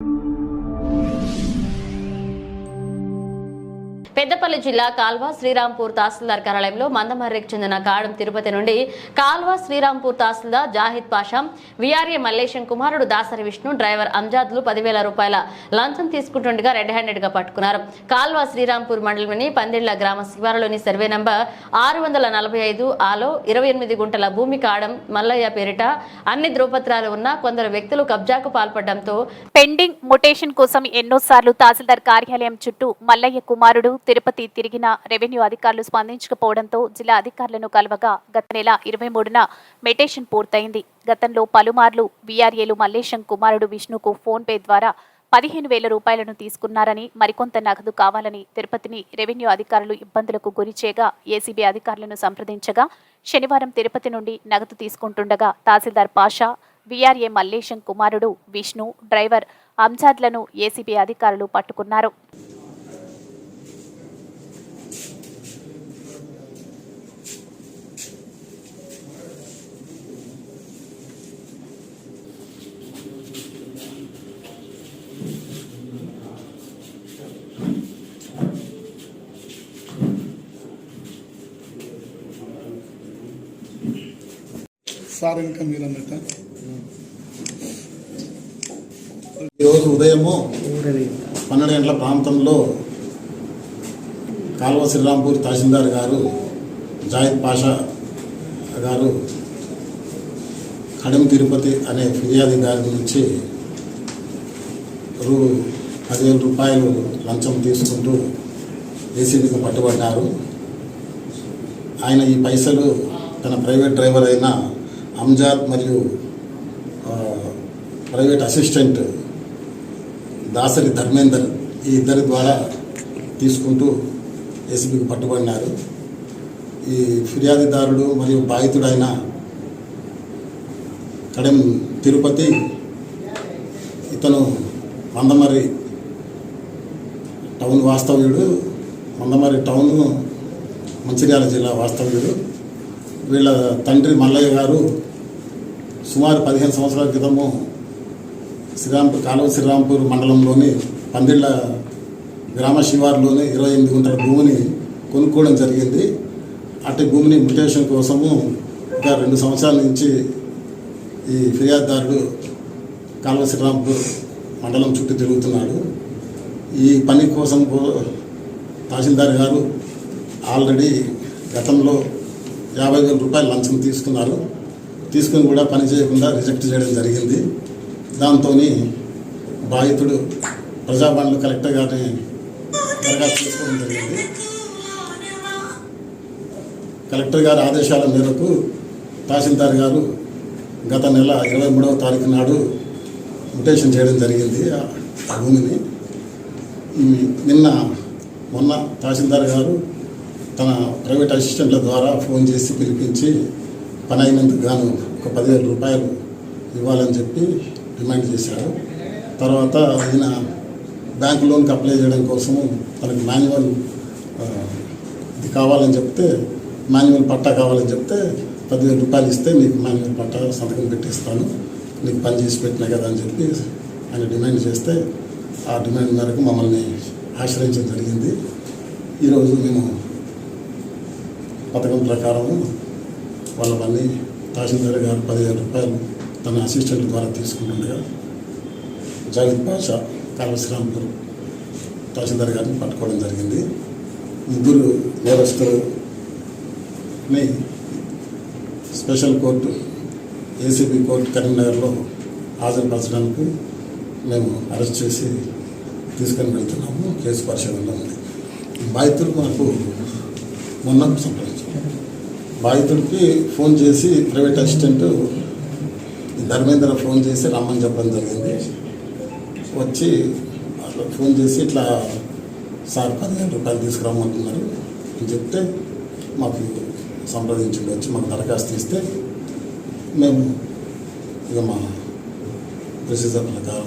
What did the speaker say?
you. Peddapalli జిల్లా కాల్వ శ్రీరాంపూర్ తహసీల్దార్ కార్యాలయంలో మందమర్రికి చెందిన కాడం తిరుపతి నుండి కాల్వ శ్రీరాంపూర్ తహసీల్దార్ జాహిద్ పాషా విఆర్ఏ మల్లేశం కుమారుడు దాసరి విష్ణు డ్రైవర్ అంజాద్లు పదివేల రూపాయల లంచం తీసుకుంటుండగా రెడ్ హ్యాండెడ్గా పట్టుకున్నారు. కాల్వ శ్రీరాంపూర్ మండలంలోని పందిళ్ళ గ్రామ శివారులోని సర్వే నంబర్ ఆరు వందల నలభై ఐదు ఆలో ఇరవై ఎనిమిది గుంటల భూమి కాడం మల్లయ్య పేరిట అన్ని ధ్రువపత్రాలు ఉన్న కొందరు వ్యక్తులు కబ్జాకు పాల్పడడంతో పెండింగ్ మొటేషన్ కోసం ఎన్నోసార్లు తహసీల్దార్ కార్యాలయం చుట్టూ మల్లయ్య కుమారుడు తిరుపతి తిరిగిన రెవెన్యూ అధికారులు స్పందించకపోవడంతో జిల్లా అధికారులను కలవగా గత నెల ఇరవై మూడున మెటేషన్ పూర్తయింది. గతంలో పలుమార్లు వీఆర్ఏలు మల్లేశం కుమారుడు విష్ణుకు ఫోన్ పే ద్వారా పదిహేను వేల రూపాయలను తీసుకున్నారని మరికొంత నగదు కావాలని తిరుపతిని రెవెన్యూ అధికారులు ఇబ్బందులకు గురిచేయగా ఏసీబీ అధికారులను సంప్రదించగా శనివారం తిరుపతి నుండి నగదు తీసుకుంటుండగా తహసీల్దార్ పాషా వీఆర్ఏ మల్లేశం కుమారుడు విష్ణు డ్రైవర్ అంజాద్లను ఏసీబీ అధికారులు పట్టుకున్నారు. సార్ ఇంకా మీరు అన్నట్ట? ఈరోజు ఉదయము పన్నెండు గంటల ప్రాంతంలో కాల్వ శ్రీరాంపూర్ తహసీల్దార్ గారు జాహిద్ పాషా గారు కడెం తిరుపతి అనే ఫిర్యాదు గారి నుంచి రూ పదివేల రూపాయలు లంచం తీసుకుంటూ ఏసీబీకి పట్టుబడ్డారు. ఆయన ఈ పైసలు తన ప్రైవేట్ డ్రైవర్ అయిన అంజాద్ మరియు ప్రైవేట్ అసిస్టెంట్ దాసరి ధర్మేందర్ ఈ ఇద్దరి ద్వారా తీసుకుంటూ ఏసీబీకి పట్టుబడినారు. ఈ ఫిర్యాదుదారుడు మరియు బాధితుడైన కడెం తిరుపతి ఇతను మందమరి టౌన్ వాస్తవ్యుడు. మందమరి టౌన్ మంచిర్యాల జిల్లా వాస్తవ్యుడు. వీళ్ళ తండ్రి మల్లయ్య గారు సుమారు పదిహేను సంవత్సరాల క్రితము శ్రీరాంపూర్ కాలువ శ్రీరాంపూర్ మండలంలోని పందిళ్ళ గ్రామ శివారులోని ఇరవై ఎనిమిది గుంటల భూమిని కొనుక్కోవడం జరిగింది. అటు భూమిని మ్యుటేషన్ కోసము ఒక రెండు సంవత్సరాల నుంచి ఈ ఫిర్యాదుదారుడు కాలువ శ్రీరాంపూర్ మండలం చుట్టూ తిరుగుతున్నాడు. ఈ పని కోసం కో- తహసీల్దార్ గారు ఆల్రెడీ గతంలో యాభై వేల రూపాయలు లంచం తీసుకున్నారు. తీసుకుని కూడా పని చేయకుండా రిజెక్ట్ చేయడం జరిగింది. దాంతో బాధితుడు ప్రజాభవన్లో కలెక్టర్ గారిని దరఖాస్తు తీసుకోవడం జరిగింది. కలెక్టర్ గారి ఆదేశాల మేరకు తహసీల్దార్ గారు గత నెల ఇరవై మూడవ తారీఖు నాడు ముటేషన్ చేయడం జరిగింది ఆ భూమిని. నిన్న మొన్న తహసీల్దార్ గారు తన ప్రైవేట్ అసిస్టెంట్ల ద్వారా ఫోన్ చేసి పిలిపించి పని అయినందుకు గాను ఒక పదివేల రూపాయలు ఇవ్వాలని చెప్పి డిమాండ్ చేశాడు తర్వాత ఈయన బ్యాంక్ లోన్కి అప్లై చేయడం కోసము తనకు మాన్యువల్ ఇది కావాలని చెప్తే మాన్యువల్ పట్టా కావాలని చెప్తే పదివేల రూపాయలు ఇస్తే నీకు మాన్యువల్ పట్టా సంతకం పెట్టిస్తాను. నీకు పని చేసి పెట్టినా కదా అని చెప్పి ఆయన డిమాండ్ చేస్తే ఆ డిమాండ్ మేరకు మమ్మల్ని ఆశ్రయించడం జరిగింది. ఈరోజు మేము పథకం ప్రకారము వాళ్ళ మళ్ళీ తహసీల్దార్ గారు పదివేల రూపాయలు తన అసిస్టెంట్ ద్వారా తీసుకుంటుండగా జాగిద్ పాషా కాళశ్రాంపూర్ తహసీల్దార్ గారిని పట్టుకోవడం జరిగింది. ముగ్గురు నేరస్తులని స్పెషల్ కోర్టు ఏసీబీ కోర్టు కరీంనగర్లో హాజరుపరచడానికి మేము అరెస్ట్ చేసి తీసుకొని వెళ్తున్నాము. కేసు పరిశీలనలో ఉంది. బాధితులు మనకు మొన్న సంప్రదించాం బాధితుడికి ఫోన్ చేసి ప్రైవేట్ అసిస్టెంట్ ధర్మేంద్ర ఫోన్ చేసి రమ్మని చెప్పడం జరిగింది. వచ్చి అట్లా ఫోన్ చేసి ఇట్లా సార్ పదిహేను రూపాయలు తీసుకురమ్మంటున్నారు. అని చెప్తే మాకు సంప్రదించండి వచ్చి మాకు దరఖాస్తు ఇస్తే మేము ఇక మా ప్రొసీజర్ ప్రకారం